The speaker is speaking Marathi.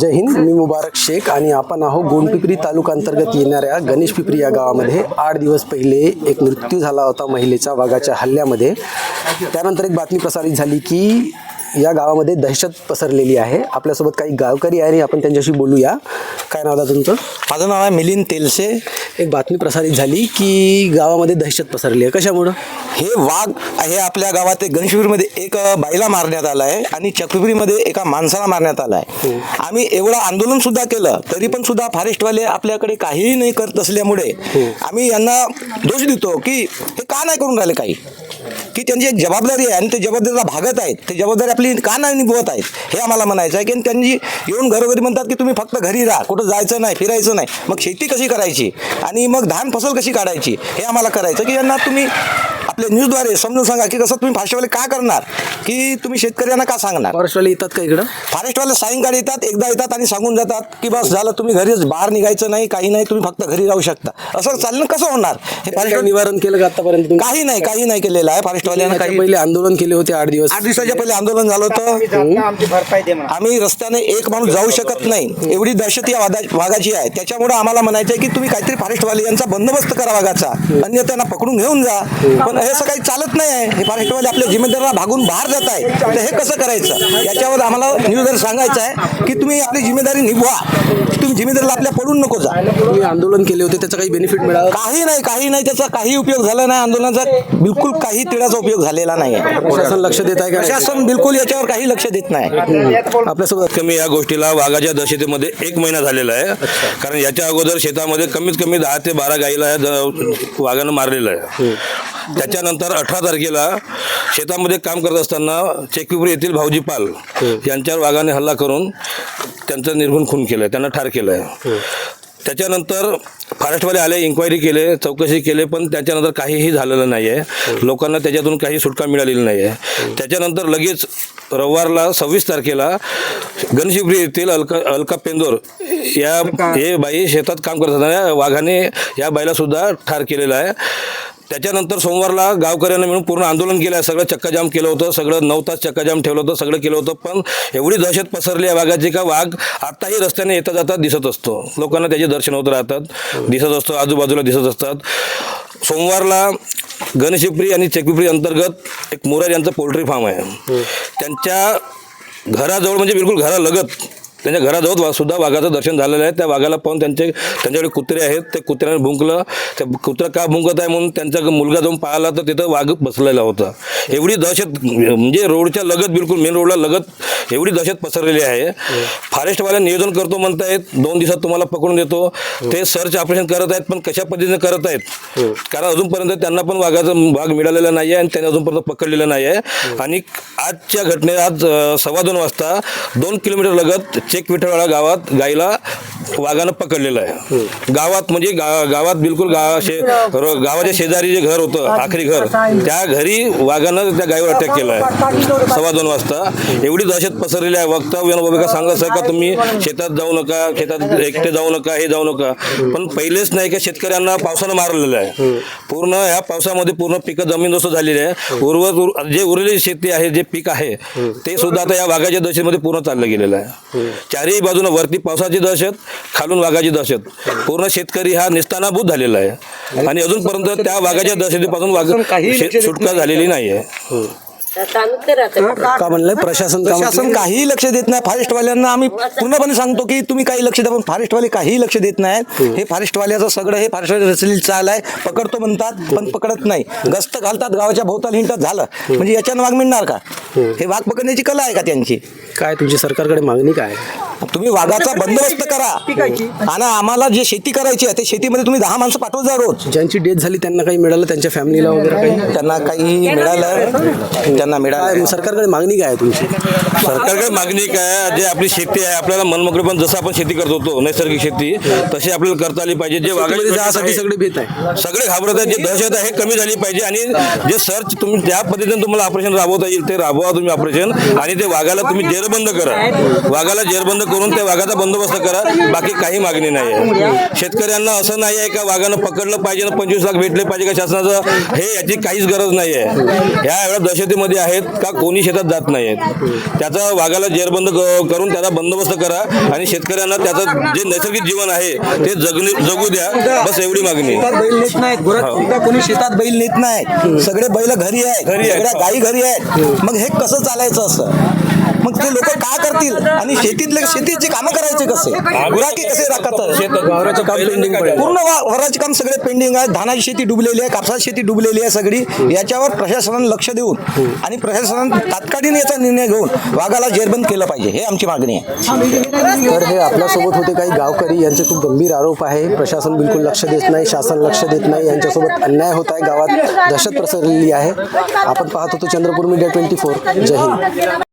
जय हिंद मी मुबारक शेख आणि आपण आहो गोंडपिपरी तालुकांतर्गत येणाऱ्या गणेश पिपरी या गावामध्ये. आठ दिवस पहिले एक मृत्यू झाला होता महिलेचा वाघाच्या हल्ल्यामध्ये. त्यानंतर एक बातमी प्रसारित झाली की या गावामध्ये दहशत पसरलेली आहे. आपल्यासोबत काही गावकरी आहे आणि आपण त्यांच्याशी बोलूया. काय नाव आहे तुमचं? माझं नाव आहे मिलिंद तेलसे. एक बातमी प्रसारित झाली की गावामध्ये दहशत पसरली आहे. कशामुळं? हे वाघ हे आपल्या गावात गणेशपुरीमध्ये एक बाईला मारण्यात आला आहे आणि चक्रपुरीमध्ये एका माणसाला मारण्यात आला आहे. आम्ही एवढं आंदोलन सुद्धा केलं तरी पण सुद्धा फॉरेस्टवाले आपल्याकडे काहीही नाही करत असल्यामुळे आम्ही यांना दोष देतो की हे का नाही करून राहिले काही? की त्यांची एक जबाबदारी आहे आणि ते जबाबदारीला भागत आहेत. ते जबाबदारी आपली का नाही निभवत आहेत हे आम्हाला म्हणायचं आहे. की त्यांनी येऊन घरोघरी म्हणतात की तुम्ही फक्त घरी राहा कुठं जायचं नाही फिरायचं नाही. मग शेती कशी करायची? आणि मग धान फसल कशी काढायची? हे आम्हाला करायचं की यांना तुम्ही आपल्या न्यूजद्वारे समजून सांगा की कसं तुम्ही फाशीवाले का करणार? की तुम्ही शेतकऱ्यांना का सांगणार? फॉरेस्टवाले येतात का इकडं? फॉरेस्टवाले सायंकाळी येतात एकदा येतात आणि सांगून जातात की बस झालं तुम्ही घरीच बाहेर निघायचं नाही काही नाही तुम्ही फक्त घरी राहू शकता. असं चालणं कसं होणार? हे फॉरेस्ट निवारण केलं का आतापर्यंत? काही नाही काही नाही केलेलं आहे फॉरेस्टवाल्यांना काही पहिले आंदोलन केले होते आठ दिवस. आठ दिवसाच्या पहिले आंदोलन झालं होतं. आमची भरपाई दे म्हणा. आम्ही रस्त्याने एक माणूस जाऊ शकत नाही. एवढी दहशत या वादा वाघाची आहे. त्याच्यामुळे आम्हाला म्हणायचं आहे की तुम्ही काहीतरी फॉरेस्टवाले यांचा बंदोबस्त करा वाघाचा. अन्य त्यांना पकडून घेऊन जा. पण हे असं काही चालत नाही आहे. हे फॉरेस्टवाले आपल्या जिम्मेदारीला भागून बाहेर जात आहे तर हे कसं करायचं? याच्यावर आम्हाला न्यूजवर सांगायचं आहे की तुम्ही आपली जिम्मेदारी निभवा. तुम्ही जिम्मेदारीला आपल्या पडून नको जा. तुम्ही आंदोलन केले होते त्याचा काही बेनिफिट मिळाला? काही नाही काही नाही. त्याचा काही उपयोग झाला नाही आंदोलनाचा. बिलकुल काही तिळाचा उपयोग झालेला नाही प्रशासन लक्ष देत आहे का प्रशासन बिलकुल याच्यावर काही लक्ष देत नाही. आपल्यासोबत कमी या गोष्टीला वाघाच्या दहशतीमध्ये एक महिना झालेला आहे. कारण याच्या अगोदर शेतामध्ये कमीत कमी दहा ते बारा गाईला वाघानं मारलेलं आहे. त्याच्यानंतर अठरा तारखेला शेतामध्ये काम करत असताना चेकपिपरी येथील भाऊजी पाल यांच्यावर वाघाने हल्ला करून त्यांचं निर्गुण खून केलं त्यांना ठार केलं आहे त्याच्यानंतर फॉरेस्टवाले आले इन्क्वायरी केले चौकशी केले पण त्याच्यानंतर काहीही झालेलं नाही आहे लोकांना त्याच्यातून काही सुटका मिळालेली नाही आहे त्याच्यानंतर लगेच रविवारला सव्वीस तारखेला गणशिपरी येथील अलका अलका पेंदोर या हे बाई शेतात काम करत असताना वाघाने या बाईला सुद्धा ठार केलेलं आहे. त्याच्यानंतर सोमवारला गावकऱ्यांना मिळून पूर्ण आंदोलन केलं. आहे सगळं चक्काजाम केलं होतं. सगळं नऊ तास चक्काजाम ठेवलं होतं. सगळं केलं होतं. पण एवढी दहशत पसरली आहे वाघाची का वाघ आत्ताही रस्त्याने येता जाता दिसत असतो. लोकांना त्याचे दर्शन होत राहतात. दिसत असतो. आजूबाजूला दिसत असतात. सोमवारला गणशिपरी आणि चेकपिपरी अंतर्गत एक मोरार यांचं पोल्ट्री फार्म आहे. त्यांच्या घराजवळ म्हणजे बिलकुल घरालगत त्यांच्या घराजवळ वा- सुद्धा वाघाचं दर्शन झालेलं आहे. त्या वाघाला पाहून त्यांचे त्यांच्याकडे कुत्रे आहेत. ते कुत्र्याने भुंकलं. त्या कुत्रा का भुंकत आहे म्हणून त्यांचा मुलगा जाऊन पाहिला तर तिथं वाघ बसलेला होता. एवढी दहशत म्हणजे रोडच्या लगत बिलकुल मेन रोडला लगत एवढी दहशत पसरलेली आहे. फॉरेस्टवाल्या नियोजन करतो म्हणतायत. दोन दिवसात तुम्हाला पकडून देतो. ते सर्च ऑपरेशन करत आहेत पण कशा पद्धतीने करत आहेत? कारण अजूनपर्यंत त्यांना पण वाघाचा वाघ मिळालेला नाही आहे आणि त्यांनी अजूनपर्यंत पकडलेलं नाही आहे आणि आजच्या घटनेत आज सव्वा दोन वाजता दोन किलोमीटर लगत चेक विठळवाडा गावात गाईला वाघानं पकडलेलं आहे. गावात म्हणजे गा- गावात बिलकुल गा शे रो- गावाच्या शेजारी जे घर होतं आखरी घर त्या घरी वाघानं त्या गायीवर अटॅक केला आहे. सव्वा दोन वाजता. एवढी दहशत पसरलेली आहे. वक्तव्य बाबा सांगत सर का तुम्ही? शेतात जाऊ नका शेतात एकटे जाऊ नका हे जाऊ नका. पण पहिलेच नाही का शेतकऱ्यांना पावसानं मारलेलं आहे. पूर्ण ह्या पावसामध्ये पूर्ण पिकं जमीनदोस्त झालेली आहे उर्वरित उर- जे उरलेली शेती आहे जे पीक आहे ते सुद्धा आता या वाघाच्या दहशतमध्ये पूर्ण चाललं गेलेलं आहे. चारही बाजूने वरती पावसाची दहशत खालून वाघाची दहशत. पूर्ण शेतकरी हा निस्तानाभूत झालेला आहे. आणि अजूनपर्यंत त्या वाघाच्या दहशतीपासून वाघ सुटका झालेली नाही आहे का म्हणलंय? प्रशासन प्रशासन काहीही लक्ष देत नाही. फॉरेस्टवाल्यांना आम्ही पूर्णपणे सांगतो की तुम्ही काही लक्ष द्या पण फॉरेस्टवाले काहीही लक्ष देत नाहीत हे. फॉरेस्टवाल्याचं सगळं हे फॉरेस्टवाले रचलेली चाल आहे पकडतो म्हणतात पण पकडत नाही. गस्त घालतात गावाच्या भोवताल हिंडतात. झालं. म्हणजे याच्यानं वाघ मिळणार का? हे. वाघ पकडण्याची कला आहे का त्यांची? काय तुमची सरकारकडे मागणी काय? तुम्ही वाघाचा बंदोबस्त करा. आणि आम्हाला जे शेती करायची आहे ते शेतीमध्ये तुम्ही दहा माणसं पाठवत जा रोज. ज्यांची डेथ झाली त्यांना काही मिळालं? त्यांच्या फॅमिलीला वगैरे काही? त्यांना काही मिळालं. त्यांना काय मिळालं सरकारकडे मागणी काय आहे तुमची? सरकारकडे मागणी काय आहे? जे आपली शेती आहे आपल्याला मनमोकळे पण जसं आपण शेती करत होतो नैसर्गिक शेती तशी आपल्याला करता आली पाहिजे. जे शेतीमध्ये वाघाची जाण्यासाठी सगळे भीत आहे. सगळे घाबरत आहेत जे दहशत आहे हे कमी झाली पाहिजे. आणि जे सर्च तुम्ही ज्या पद्धतीने तुम्हाला ऑपरेशन राबवता येईल ते राबवा तुम्ही ऑपरेशन आणि ते वाघाला तुम्ही जेरबंद करा. वाघाला जेरबंद करून त्या वाघाचा बंदोबस्त करा. बाकी काही मागणी नाही आहे शेतकऱ्यांना असं नाही आहे का वाघानं पकडलं पाहिजे ना पंचवीस लाख भेटले पाहिजे का शासनाचं? हे याची काहीच गरज नाही आहे ह्या एवढ्या दहशतीमध्ये शेतामध्ये आहेत का कोणी शेतात जात नाही आहेत? त्याचा वाघाला जेरबंद करून त्याचा बंदोबस्त करा आणि शेतकऱ्यांना त्याचं जे नैसर्गिक जीवन आहे ते जगणे जगू द्या. बस एवढी मागणी. आहे. शेतात बैल नेत नाहीत. हो. कोणी शेतात बैल नेत नाही सगळे बैल घरी आहेत. सगळ्या गायी घरी आहेत. मग हे कसं चालायचं असं? मग ते लोक का करतील? आणि शेतीतले शेतीची कामं करायचे कसे? गुराकी कसे राखतात? पूर्ण वराचे काम सगळे पेंडिंग आहे धानाची शेती डुबलेली आहे कापसाची शेती डुबलेली आहे सगळी. याच्यावर प्रशासनाने लक्ष देऊन आणि प्रशासनाने तात्कालीन याचा निर्णय घेऊन वाघाला जेरबंद केलं पाहिजे. हे आमची मागणी आहे. तर हे आपल्यासोबत होते काही गावकरी. यांचे खूप गंभीर आरोप आहे. प्रशासन बिलकुल लक्ष देत नाही शासन लक्ष देत नाही. यांच्यासोबत अन्याय होत आहे. गावात दहशत पसरलेली आहे. आपण पाहत होतो चंद्रपूर मीडिया ट्वेंटी फोर. जय हिंद.